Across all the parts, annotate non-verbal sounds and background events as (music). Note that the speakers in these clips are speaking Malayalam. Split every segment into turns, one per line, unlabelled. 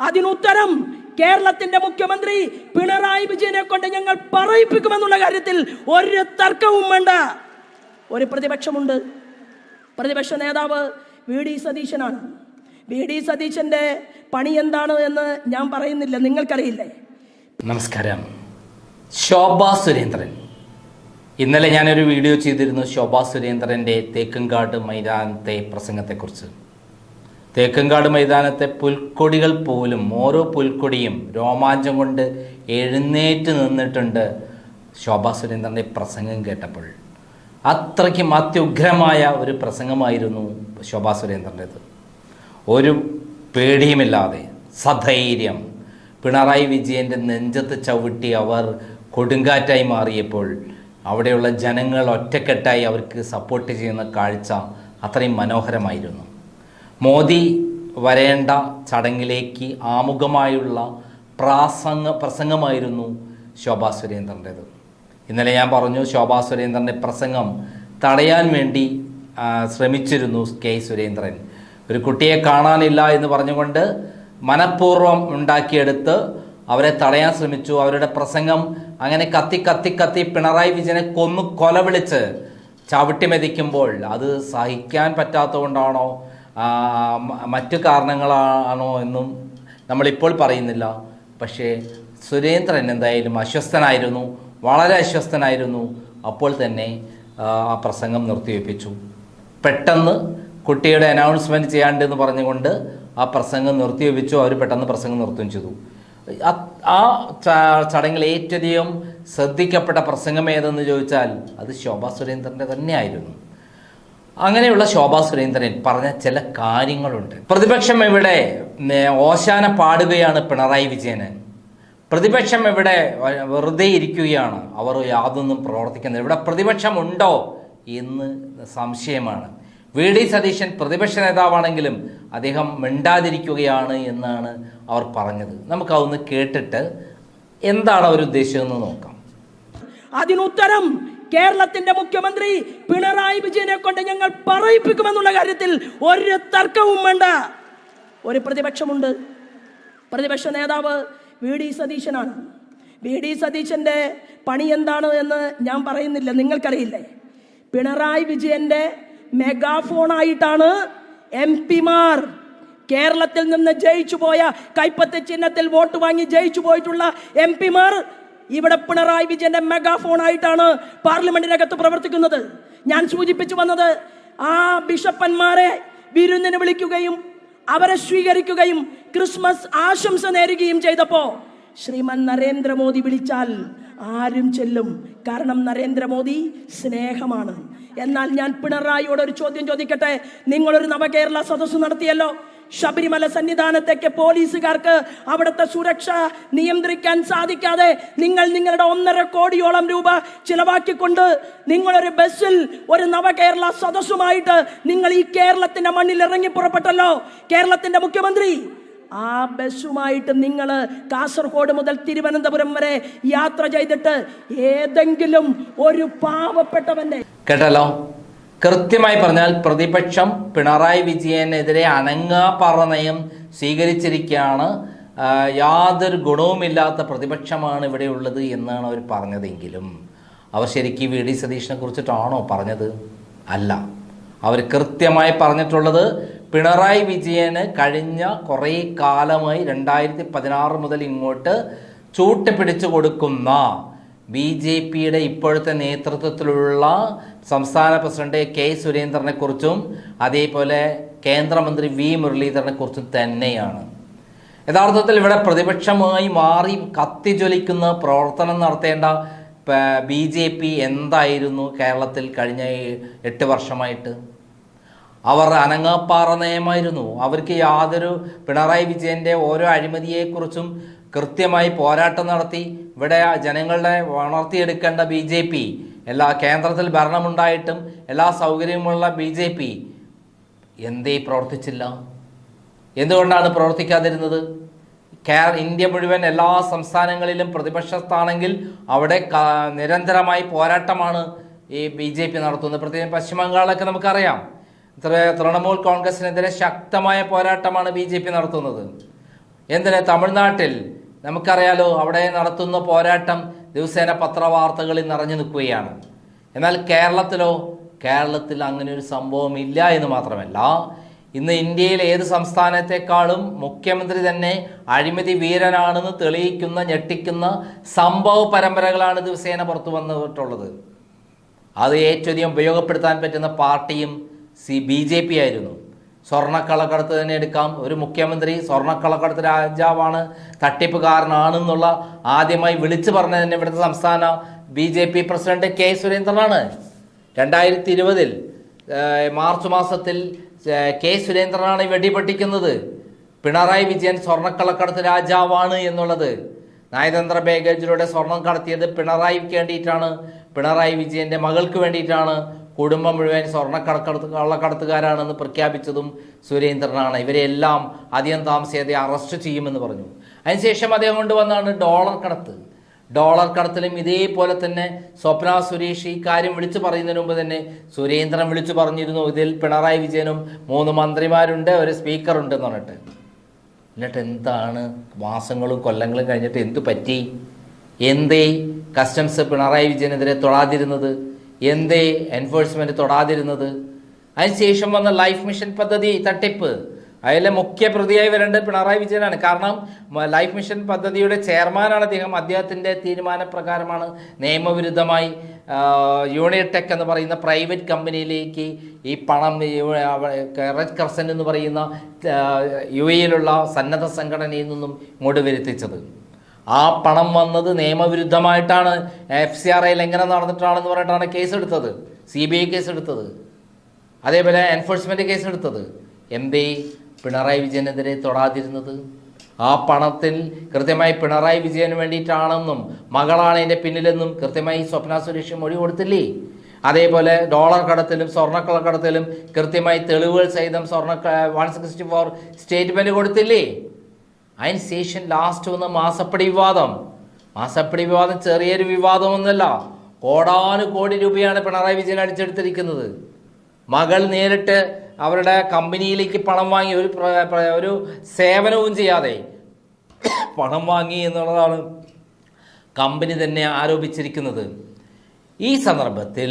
അതിനുത്തരം കേരളത്തിന്റെ മുഖ്യമന്ത്രി പിണറായി വിജയനെ കൊണ്ട് ഞങ്ങൾ പറയിപ്പിക്കുമെന്നുള്ള കാര്യത്തിൽ ഒരു തർക്കവും വേണ്ട. ഒരു പ്രതിപക്ഷമുണ്ട്. പ്രതിപക്ഷ നേതാവ് വി ഡി സതീശനാണ്. വി ഡി സതീശന്റെ പണി എന്താണ് എന്ന് ഞാൻ പറയുന്നില്ല. നിങ്ങൾക്കറിയില്ലേ?
നമസ്കാരം. ശോഭ സുരേന്ദ്രൻ. ഇന്നലെ ഞാനൊരു വീഡിയോ ചെയ്തിരുന്നു ശോഭ സുരേന്ദ്രന്റെ തേക്കുംകാട് മൈതാനത്തെ പ്രസംഗത്തെക്കുറിച്ച്. തേക്കങ്കാട് മൈതാനത്തെ പുൽക്കൊടികൾ പോലും ഓരോ പുൽക്കൊടിയും രോമാഞ്ചം കൊണ്ട് എഴുന്നേറ്റ് നിന്നിട്ടുണ്ട് ശോഭാ സുരേന്ദ്രന്റെ പ്രസംഗം കേട്ടപ്പോൾ. അത്രയ്ക്കും അത്യുഗ്രമായ ഒരു പ്രസംഗമായിരുന്നു ശോഭാ സുരേന്ദ്രന്റേത്. ഒരു പേടിയുമില്ലാതെ സധൈര്യം. പിണറായി വിജയന്റെ നെഞ്ചത്ത് ചവിട്ടി അവർ കൊടുങ്കാറ്റായി മാറിയപ്പോൾ അവിടെയുള്ള ജനങ്ങൾ ഒറ്റക്കെട്ടായി അവർക്ക് സപ്പോർട്ട് ചെയ്യുന്ന കാഴ്ച അത്രയും മനോഹരമായിരുന്നു. മോദി വരേണ്ട ചടങ്ങിലേക്ക് ആമുഖമായുള്ള പ്രാസംഗ പ്രസംഗമായിരുന്നു ശോഭാ സുരേന്ദ്രന്റേത്. ഇന്നലെ ഞാൻ പറഞ്ഞു ശോഭാ സുരേന്ദ്രന്റെ പ്രസംഗം തടയാൻ വേണ്ടി ശ്രമിച്ചിരുന്നു കെ സുരേന്ദ്രൻ. ഒരു കുട്ടിയെ കാണാനില്ല എന്ന് പറഞ്ഞുകൊണ്ട് മനഃപൂർവം ഉണ്ടാക്കിയെടുത്ത് അവരെ തടയാൻ ശ്രമിച്ചു. അവരുടെ പ്രസംഗം അങ്ങനെ കത്തി കത്തി കത്തി പിണറായി വിജയനെ കൊന്നു കൊല വിളിച്ച് ചവിട്ടി മെതിക്കുമ്പോൾ അത് സഹിക്കാൻ പറ്റാത്തതുകൊണ്ടാണോ മറ്റു കാരണങ്ങളാണോ എന്നും നമ്മളിപ്പോൾ പറയുന്നില്ല. പക്ഷേ സുരേന്ദ്രൻ എന്തായാലും അസ്വസ്ഥനായിരുന്നു. വളരെ അസ്വസ്ഥനായിരുന്നു. അപ്പോൾ തന്നെ ആ, പ്രസംഗം നിർത്തിവെപ്പിച്ചു. പെട്ടെന്ന് കുട്ടിയുടെ അനൗൺസ്മെന്റ് ചെയ്യാണ്ടെന്ന് പറഞ്ഞുകൊണ്ട് ആ പ്രസംഗം നിർത്തിവെപ്പിച്ചു. അവർ പെട്ടെന്ന് പ്രസംഗം നിർത്തുകയും ചെയ്തു. ആ- ചടങ്ങിൽ ഏറ്റവും ശ്രദ്ധിക്കപ്പെട്ട പ്രസംഗം ഏതെന്ന് ചോദിച്ചാൽ അത് ശോഭാ സുരേന്ദ്രന്റെ തന്നെയായിരുന്നു. അങ്ങനെയുള്ള ശോഭാ സുരേന്ദ്രൻ പറഞ്ഞ ചില കാര്യങ്ങളുണ്ട്. പ്രതിപക്ഷം ഇവിടെ ഓശാന പാടുകയാണ് പിണറായി വിജയന്. പ്രതിപക്ഷം ഇവിടെ വെറുതെ ഇരിക്കുകയാണ്. അവർ യാതൊന്നും പ്രവർത്തിക്കുന്നില്ല. ഇവിടെ പ്രതിപക്ഷമുണ്ടോ എന്ന് സംശയമാണ്. വി. ഡി. സതീശൻ പ്രതിപക്ഷ നേതാവാണെങ്കിലും അദ്ദേഹം മിണ്ടാതിരിക്കുകയാണ് എന്നാണ് അവർ പറഞ്ഞത്. നമുക്ക് അതൊന്ന് കേട്ടിട്ട് എന്താണ് അവർ ഉദ്ദേശിച്ചതെന്ന് നോക്കാം.
അതിനുത്തരം കേരളത്തിന്റെ മുഖ്യമന്ത്രി പിണറായി വിജയനെ കൊണ്ട് ഞങ്ങൾ പറയിപ്പിക്കുമെന്നുള്ള കാര്യത്തിൽ ഒരു തർക്കവും വേണ്ട. ഒരു പ്രതിപക്ഷമുണ്ട്. പ്രതിപക്ഷ നേതാവ് വി ഡി സതീശനാണ്. വി ഡി സതീശന്റെ പണി എന്താണ് എന്ന് ഞാൻ പറയുന്നില്ല. നിങ്ങൾക്കറിയില്ലേ? പിണറായി വിജയന്റെ മെഗാഫോണായിട്ടാണ് എം പിമാർ കേരളത്തിൽ നിന്ന് ജയിച്ചു പോയ കൈപ്പത്തി ചിഹ്നത്തിൽ വോട്ട് വാങ്ങി ജയിച്ചു പോയിട്ടുള്ള എം പിമാർ ഇവിടെ പിണറായി വിജയന്റെ മെഗാഫോൺ ആയിട്ടാണ് പാർലമെന്റിനകത്ത് പ്രവർത്തിക്കുന്നത്. ഞാൻ സൂചിപ്പിച്ചു വന്നത് ആ ബിഷപ്പന്മാരെ വിരുന്നിന് വിളിക്കുകയും അവരെ സ്വീകരിക്കുകയും ക്രിസ്മസ് ആശംസ നേരുകയും ചെയ്തപ്പോ ശ്രീമൻ നരേന്ദ്രമോദി വിളിച്ചാൽ ആരും ചെല്ലും. കാരണം നരേന്ദ്രമോദി സ്നേഹമാണ്. എന്നാൽ ഞാൻ പിണറായിയോട് ഒരു ചോദ്യം ചോദിക്കട്ടെ? നിങ്ങളൊരു നവകേരള സദസ്സ് നടത്തിയല്ലോ. ശബരിമല സന്നിധാനത്തേക്ക് പോലീസുകാർക്ക് അവിടുത്തെ സുരക്ഷ നിയന്ത്രിക്കാൻ സാധിക്കാതെ നിങ്ങൾ നിങ്ങളുടെ ഒന്നര കോടിയോളം രൂപ ചിലവാക്കിക്കൊണ്ട് നിങ്ങളൊരു ബസ്സിൽ ഒരു നവകേരള സദസ്സുമായിട്ട് നിങ്ങൾ ഈ കേരളത്തിന്റെ മണ്ണിൽ ഇറങ്ങി പുറപ്പെട്ടല്ലോ. കേരളത്തിന്റെ മുഖ്യമന്ത്രി ആ ബസ്സുമായിട്ട് നിങ്ങൾ കാസർഗോഡ് മുതൽ തിരുവനന്തപുരം വരെ യാത്ര ചെയ്തിട്ട് ഏതെങ്കിലും ഒരു പാവപ്പെട്ടവന്റെ
കേട്ടല്ലോ? കൃത്യമായി പറഞ്ഞാൽ പ്രതിപക്ഷം പിണറായി വിജയനെതിരെ അനങ്ങാപ്പറ നയം സ്വീകരിച്ചിരിക്കുകയാണ്. യാതൊരു ഗുണവുമില്ലാത്ത പ്രതിപക്ഷമാണ് ഇവിടെ ഉള്ളത് എന്നാണ് അവർ പറഞ്ഞതെങ്കിലും. അവർ ശരിക്കും വി ഡി സതീഷിനെ കുറിച്ചിട്ടാണോ പറഞ്ഞത്? അല്ല. അവർ കൃത്യമായി പറഞ്ഞിട്ടുള്ളത് പിണറായി വിജയന് കഴിഞ്ഞ കുറേ കാലമായി രണ്ടായിരത്തി പതിനാറ് മുതൽ ഇങ്ങോട്ട് ചൂട്ട് പിടിച്ചു കൊടുക്കുന്ന ബി ജെ പിയുടെ ഇപ്പോഴത്തെ നേതൃത്വത്തിലുള്ള സംസ്ഥാന പ്രസിഡന്റ് കെ സുരേന്ദ്രനെ കുറിച്ചും അതേപോലെ കേന്ദ്രമന്ത്രി വി മുരളീധരനെ കുറിച്ചും തന്നെയാണ്. യഥാർത്ഥത്തിൽ ഇവിടെ പ്രതിപക്ഷമായി മാറി കത്തിജ്വലിക്കുന്ന പ്രവർത്തനം നടത്തേണ്ട ബി ജെ പി എന്തായിരുന്നു കേരളത്തിൽ കഴിഞ്ഞ എട്ട് വർഷമായിട്ട്? അവർ അനങ്ങാപ്പാറ നയമായിരുന്നു. അവർക്ക് യാതൊരു പിണറായി വിജയന്റെ ഓരോ അഴിമതിയെക്കുറിച്ചും കൃത്യമായി പോരാട്ടം നടത്തി. ഇവിടെ ജനങ്ങളുടെ വളർത്തിയെടുക്കേണ്ട ബി ജെ പി എല്ലാ കേന്ദ്രത്തിൽ ഭരണമുണ്ടായിട്ടും എല്ലാ സൗകര്യമുള്ള ബി ജെ പി എന്തേ പ്രവർത്തിച്ചില്ല? എന്തുകൊണ്ടാണ് പ്രവർത്തിക്കാതിരുന്നത്? കേ ഇന്ത്യ മുഴുവൻ എല്ലാ സംസ്ഥാനങ്ങളിലും പ്രതിപക്ഷത്താണെങ്കിൽ അവിടെ നിരന്തരമായി പോരാട്ടമാണ് ഈ ബി ജെ പി നടത്തുന്നത്. പ്രത്യേകം പശ്ചിമ ബംഗാളൊക്കെ നമുക്കറിയാം. തൃണമൂൽ കോൺഗ്രസിനെതിരെ ശക്തമായ പോരാട്ടമാണ് ബി ജെ പി നടത്തുന്നത്. എന്തിന്? തമിഴ്നാട്ടിൽ നമുക്കറിയാലോ അവിടെ നടത്തുന്ന പോരാട്ടം ദിവസേന പത്രവാർത്തകളിൽ നിറഞ്ഞു നിൽക്കുകയാണ്. എന്നാൽ കേരളത്തിലോ കേരളത്തിൽ അങ്ങനെ ഒരു സംഭവം ഇല്ല എന്ന് മാത്രമല്ല ഇന്ന് ഇന്ത്യയിൽ ഏത് സംസ്ഥാനത്തെക്കാളും മുഖ്യമന്ത്രി തന്നെ അഴിമതി വീരനാണെന്ന് തെളിയിക്കുന്ന ഞെട്ടിക്കുന്ന സംഭവ പരമ്പരകളാണ് ദിവസേന പുറത്തു വന്നിട്ടുള്ളത്. അത് ഏറ്റവും ഉപയോഗപ്പെടുത്താൻ പറ്റുന്ന പാർട്ടിയും സി ബി ജെ പി ആയിരുന്നു. സ്വർണക്കള്ളക്കടത്ത് തന്നെ എടുക്കാം. ഒരു മുഖ്യമന്ത്രി സ്വർണക്കള്ളക്കടത്ത് രാജാവാണ് തട്ടിപ്പുകാരനാണെന്നുള്ള ആദ്യമായി വിളിച്ചു പറഞ്ഞത് തന്നെ ഇവിടുത്തെ സംസ്ഥാന B J P president K സുരേന്ദ്രനാണ്. രണ്ടായിരത്തി ഇരുപതിൽ മാർച്ച് മാസത്തിൽ കെ സുരേന്ദ്രനാണ് വെടിപൊട്ടിക്കുന്നത്. പിണറായി വിജയൻ സ്വർണക്കള്ളക്കടത്ത് രാജാവാണ് എന്നുള്ളത്. നയതന്ത്ര ബാഗേജിലൂടെ സ്വർണം കടത്തിയത് പിണറായിക്ക് വേണ്ടിയിട്ടാണ്. പിണറായി വിജയന്റെ മകൾക്ക് വേണ്ടിയിട്ടാണ്. കുടുംബം മുഴുവൻ സ്വർണക്കടക്കടത്ത് കള്ളക്കടത്തുകാരാണെന്ന് പ്രഖ്യാപിച്ചതും സുരേന്ദ്രനാണ്. ഇവരെല്ലാം അധികം താമസിയാതെ അറസ്റ്റ് ചെയ്യുമെന്ന് പറഞ്ഞു. അതിനുശേഷം അദ്ദേഹം കൊണ്ടുവന്നാണ് ഡോളർ കടത്ത്. ഡോളർ കടത്തിലും ഇതേപോലെ തന്നെ സ്വപ്ന സുരേഷ് ഈ കാര്യം വിളിച്ചു പറയുന്നതിന് മുമ്പ് തന്നെ സുരേന്ദ്രൻ വിളിച്ചു പറഞ്ഞിരുന്നു ഇതിൽ പിണറായി വിജയനും മൂന്ന് മന്ത്രിമാരുണ്ട് ഒരു സ്പീക്കറുണ്ട് എന്ന് പറഞ്ഞിട്ട്. എന്നിട്ട് എന്താണ്? മാസങ്ങളും കൊല്ലങ്ങളും കഴിഞ്ഞിട്ട് എന്തു പറ്റി? എന്തേ? കസ്റ്റംസ് പിണറായി വിജയനെതിരെ തൊടാതിരുന്നത്? എന്തേ എൻഫോഴ്സ്മെന്റ് തൊടാതിരുന്നത്? അതിനുശേഷം വന്ന ലൈഫ് മിഷൻ പദ്ധതി തട്ടിപ്പ്. അതിലെ മുഖ്യ പ്രതിയായി വരേണ്ടത് പിണറായി വിജയനാണ്. കാരണം ലൈഫ് മിഷൻ പദ്ധതിയുടെ ചെയർമാനാണ് അദ്ദേഹം. അദ്ദേഹത്തിന്റെ തീരുമാനപ്രകാരമാണ് നിയമവിരുദ്ധമായി യൂണിടെക് എന്ന് പറയുന്ന പ്രൈവറ്റ് കമ്പനിയിലേക്ക് ഈ പണം റെഡ് ക്രസൻ എന്ന് പറയുന്ന യു എയിലുള്ള സന്നദ്ധ സംഘടനയിൽ നിന്നും ഇങ്ങോട്ട് വരുത്തിച്ചത്. ആ പണം വന്നത് നിയമവിരുദ്ധമായിട്ടാണ്. എഫ് സി ആർ ഐ ലംഘനം നടന്നിട്ടാണെന്ന് പറഞ്ഞിട്ടാണ് കേസ് എടുത്തത് സി ബി ഐ കേസ് എടുത്തത് അതേപോലെ എൻഫോഴ്സ്മെന്റ് കേസ് എടുത്തത് എന്തേ? പിണറായി വിജയനെതിരെ തൊടാതിരുന്നത്? ആ പണത്തിൽ കൃത്യമായി പിണറായി വിജയന് വേണ്ടിയിട്ടാണെന്നും മകളാണ് എന്റെ പിന്നിലെന്നും കൃത്യമായി സ്വപ്ന സുരേഷ് മൊഴി കൊടുത്തില്ലേ? അതേപോലെ ഡോളർ കടത്തിലും സ്വർണക്കള്ളക്കടത്തിലും കൃത്യമായി തെളിവുകൾ സഹിതം സ്വർണ വൺ സിക്സ്റ്റി ഫോർ സ്റ്റേറ്റ്മെന്റ് കൊടുത്തില്ലേ? അതിന് ശേഷം ലാസ്റ്റ് വന്ന മാസപ്പടി വിവാദം. മാസപ്പടി വിവാദം ചെറിയൊരു വിവാദമൊന്നുമല്ല. കോടാനുകോടി രൂപയാണ് പിണറായി വിജയൻ അടിച്ചെടുത്തിരിക്കുന്നത്. മകൾ നേരിട്ട് അവരുടെ കമ്പനിയിലേക്ക് പണം വാങ്ങി ഒരു ഒരു സേവനവും ചെയ്യാതെ (coughs) പണം വാങ്ങി എന്നുള്ളതാണ് കമ്പനി തന്നെ ആരോപിച്ചിരിക്കുന്നത്. ഈ സന്ദർഭത്തിൽ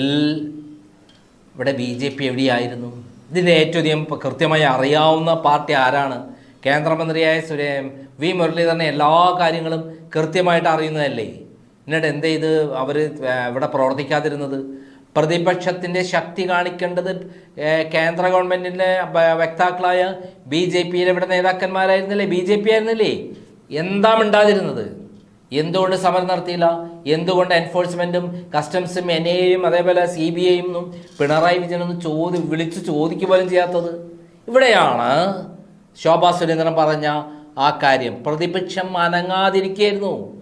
ഇവിടെ ബി ജെ പി എവിടെയായിരുന്നു? ഇതിന്റെ ഏറ്റവും അധികം കൃത്യമായി അറിയാവുന്ന പാർട്ടി ആരാണ്? കേന്ദ്രമന്ത്രിയായ സുരേ വി മുരളീധരനെ എല്ലാ കാര്യങ്ങളും കൃത്യമായിട്ട് അറിയുന്നതല്ലേ? എന്നിട്ട് എന്ത് ചെയ്ത് അവർ ഇവിടെ പ്രവർത്തിക്കാതിരുന്നത്? പ്രതിപക്ഷത്തിന്റെ ശക്തി കാണിക്കേണ്ടത് കേന്ദ്ര ഗവൺമെന്റിന്റെ വക്താക്കളായ ബി ജെ പിയിലെ ഇവിടെ നേതാക്കന്മാരായിരുന്നില്ലേ? ബി ജെ പി ആയിരുന്നില്ലേ? എന്താ മിണ്ടാതിരുന്നത്? എന്തുകൊണ്ട് സമരം നടത്തിയില്ല? എന്തുകൊണ്ട് എൻഫോഴ്സ്മെന്റും കസ്റ്റംസും എൻ ഐയും അതേപോലെ സി ബി ഐയും പിണറായി വിജയനൊന്നും ചോദി വിളിച്ച് ചോദിക്കുക പോലും ചെയ്യാത്തത്? ഇവിടെയാണ് ശോഭാ സുരേന്ദ്രൻ പറഞ്ഞ ആ കാര്യം പ്രതിപക്ഷം അനങ്ങാതിരിക്കുകയായിരുന്നു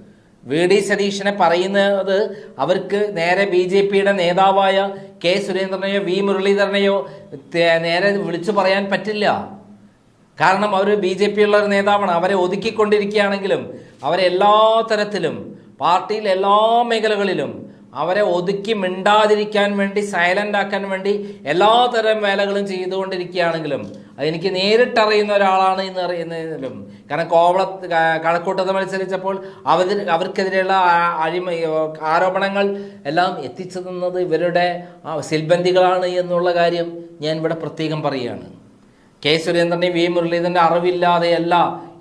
വി. ഡി. സതീശനെ പറയുന്നത് അവർക്ക് നേരെ ബി. ജെ. പിയുടെ നേതാവായ കെ. സുരേന്ദ്രനെയോ വി. മുരളീധരനെയോ നേരെ വിളിച്ചു പറയാൻ പറ്റില്ല. കാരണം അവർ ബി. ജെ. പി ഉള്ള ഒരു നേതാവാണ്. അവരെ ഒതുക്കിക്കൊണ്ടിരിക്കുകയാണെങ്കിലും അവരെ എല്ലാ തരത്തിലും പാർട്ടിയിൽ എല്ലാ മേഖലകളിലും അവരെ ഒതുക്കി മിണ്ടാതിരിക്കാൻ വേണ്ടി സൈലന്റ് ആക്കാൻ വേണ്ടി എല്ലാ തരം വേലകളും ചെയ്തുകൊണ്ടിരിക്കുകയാണെങ്കിലും അതെനിക്ക് നേരിട്ടറിയുന്ന ഒരാളാണ് എന്ന് അറിയുന്നതിലും കാരണം കോവള കഴക്കൂട്ടത്ത് മത്സരിച്ചപ്പോൾ അവർ അവർക്കെതിരെയുള്ള അഴിമ ആരോപണങ്ങൾ എല്ലാം എത്തിച്ചു തന്നത് ഇവരുടെ സിൽബന്ധികളാണ് എന്നുള്ള കാര്യം ഞാൻ ഇവിടെ പ്രത്യേകം പറയുകയാണ്. കെ സുരേന്ദ്രന്റെ വി. മുരളീധരന്റെ അറിവില്ലാതെയല്ല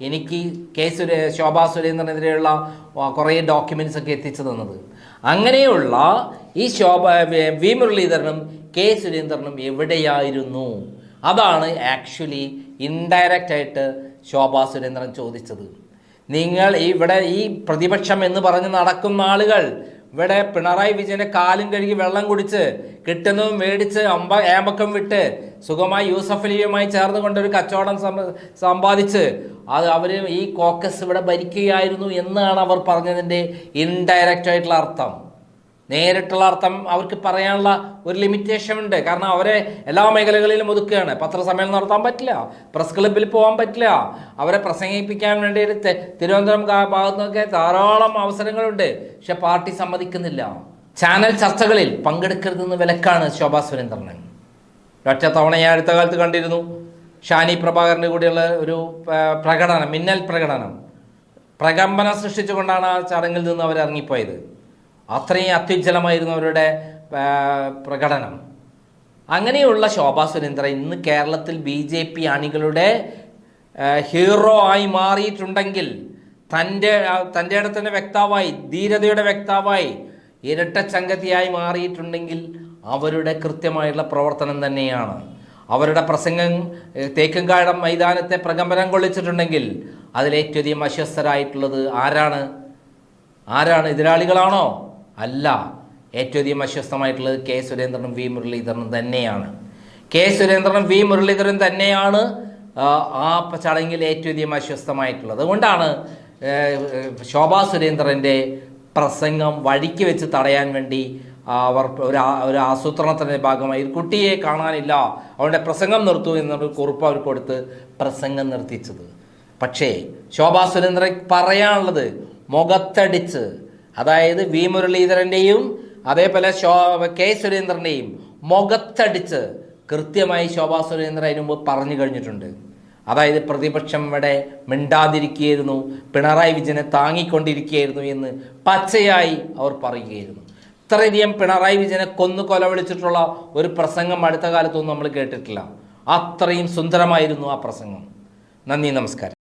എനിക്ക് കെ സുരേ ശോഭാ സുരേന്ദ്രനെതിരെയുള്ള കുറേ ഡോക്യുമെന്റ്സ് ഒക്കെ എത്തിച്ചു തന്നത്. അങ്ങനെയുള്ള ഈ ശോഭ വി. മുരളീധരനും കെ സുരേന്ദ്രനും എവിടെയായിരുന്നു? അതാണ് ആക്ച്വലി ഇൻഡയറക്റ്റ് ആയിട്ട് ശോഭാ സുരേന്ദ്രൻ ചോദിച്ചത്. നിങ്ങൾ ഇവിടെ ഈ പ്രതിപക്ഷം എന്ന് പറഞ്ഞ് നടക്കുന്ന ആളുകൾ ഇവിടെ പിണറായി വിജയനെ കാലും കഴുകി വെള്ളം കുടിച്ച് കിട്ടുന്നതും മേടിച്ച് അമ്പ ഏമ്പക്കം വിട്ട് സുഖമായി യൂസഫ് അലിയുമായി ചേർന്ന് കൊണ്ടൊരു കച്ചവടം സമ്പാദിച്ച് അത് അവർ ഈ കോക്കസ് ഇവിടെ ഭരിക്കുകയായിരുന്നു എന്നാണ് അവർ പറഞ്ഞതിന്റെ ഇൻഡയറക്റ്റ് ആയിട്ടുള്ള അർത്ഥം. നേരിട്ടുള്ള അർത്ഥം അവർക്ക് പറയാനുള്ള ഒരു ലിമിറ്റേഷൻ ഉണ്ട്. കാരണം അവരെ എല്ലാ മേഖലകളിലും ഒതുക്കുകയാണ്. പത്രസമ്മേളനം നടത്താൻ പറ്റില്ല. പ്രസ് ക്ലബ്ബിൽ പോകാൻ പറ്റില്ല. അവരെ പ്രസംഗിപ്പിക്കാൻ വേണ്ടി തിരുവനന്തപുരം ഭാഗത്തു നിന്നൊക്കെ ധാരാളം അവസരങ്ങളുണ്ട്. പക്ഷെ പാർട്ടി സമ്മതിക്കുന്നില്ല. ചാനൽ ചർച്ചകളിൽ പങ്കെടുക്കരുതെന്ന് വിലക്കാണ് ശോഭാ സുരേന്ദ്രൻ. ഒറ്റ തവണ ഞാൻ അടുത്ത കാലത്ത് കണ്ടിരുന്നു. ഷാനി പ്രഭാകരന്റെ കൂടെയുള്ള ഒരു പ്രകടനം മിന്നൽ പ്രകടനം. പ്രകമ്പനം സൃഷ്ടിച്ചുകൊണ്ടാണ് ആ ചടങ്ങിൽ നിന്ന് അവർ ഇറങ്ങിപ്പോയത് അത്രയും അത്യുജ്വലമായിരുന്നു അവരുടെ പ്രകടനം. അങ്ങനെയുള്ള ശോഭാ സുരേന്ദ്ര ഇന്ന് കേരളത്തിൽ ബി ജെ പി അണികളുടെ ഹീറോ ആയി മാറിയിട്ടുണ്ടെങ്കിൽ തന്റെ തന്റെ തന്നെ വ്യക്താവായി ധീരതയുടെ വ്യക്താവായി ഇരട്ടച്ചങ്കതിയായി മാറിയിട്ടുണ്ടെങ്കിൽ അവരുടെ കൃത്യമായുള്ള പ്രവർത്തനം തന്നെയാണ്. അവരുടെ പ്രസംഗം തേക്കും തേക്കുംകാടം മൈതാനത്തെ പ്രകമ്പനം കൊള്ളിച്ചിട്ടുണ്ടെങ്കിൽ അതിലേറ്റവും അസ്വസ്ഥരായിട്ടുള്ളത് ആരാണ്? ആരാണ്? എതിരാളികളാണോ? അല്ല ഏറ്റവും അധികം അസ്വസ്ഥമായിട്ടുള്ളത് കെ സുരേന്ദ്രനും വി മുരളീധരനും തന്നെയാണ്. കെ സുരേന്ദ്രനും വി മുരളീധരൻ തന്നെയാണ് ആ, ചടങ്ങിൽ ഏറ്റവും അധികം അസ്വസ്ഥമായിട്ടുള്ളത്. അതുകൊണ്ടാണ് ശോഭാ സുരേന്ദ്രന്റെ പ്രസംഗം വഴിക്ക് വെച്ച് തടയാൻ വേണ്ടി അവർ ഒരു ഒരു ആസൂത്രണത്തിന്റെ ഭാഗമായി കുട്ടിയെ കാണാനില്ല അവരുടെ പ്രസംഗം നിർത്തൂ എന്നൊരു കുറിപ്പ് അവർ കൊടുത്ത് പ്രസംഗം നിർത്തിച്ചത്. പക്ഷേ ശോഭാ സുരേന്ദ്രൻ പറയാനുള്ളത് മുഖത്തടിച്ച് അതായത് വി മുരളീധരന്റെയും അതേപോലെ ശോ കെ സുരേന്ദ്രന്റെയും മുഖത്തടിച്ച് കൃത്യമായി ശോഭാ സുരേന്ദ്രൻ അതിനു മുമ്പ് പറഞ്ഞു കഴിഞ്ഞിട്ടുണ്ട്. അതായത് പ്രതിപക്ഷം ഇവിടെ മിണ്ടാതിരിക്കുകയായിരുന്നു പിണറായി വിജയനെ താങ്ങിക്കൊണ്ടിരിക്കുകയായിരുന്നു എന്ന് പച്ചയായി അവർ പറയുകയായിരുന്നു. ഇത്രയധികം പിണറായി വിജയനെ കൊന്നു കൊലവിളിച്ചിട്ടുള്ള ഒരു പ്രസംഗം അടുത്ത കാലത്തൊന്നും നമ്മൾ കേട്ടിട്ടില്ല. അത്രയും സുന്ദരമായിരുന്നു ആ പ്രസംഗം. നന്ദി നമസ്കാരം.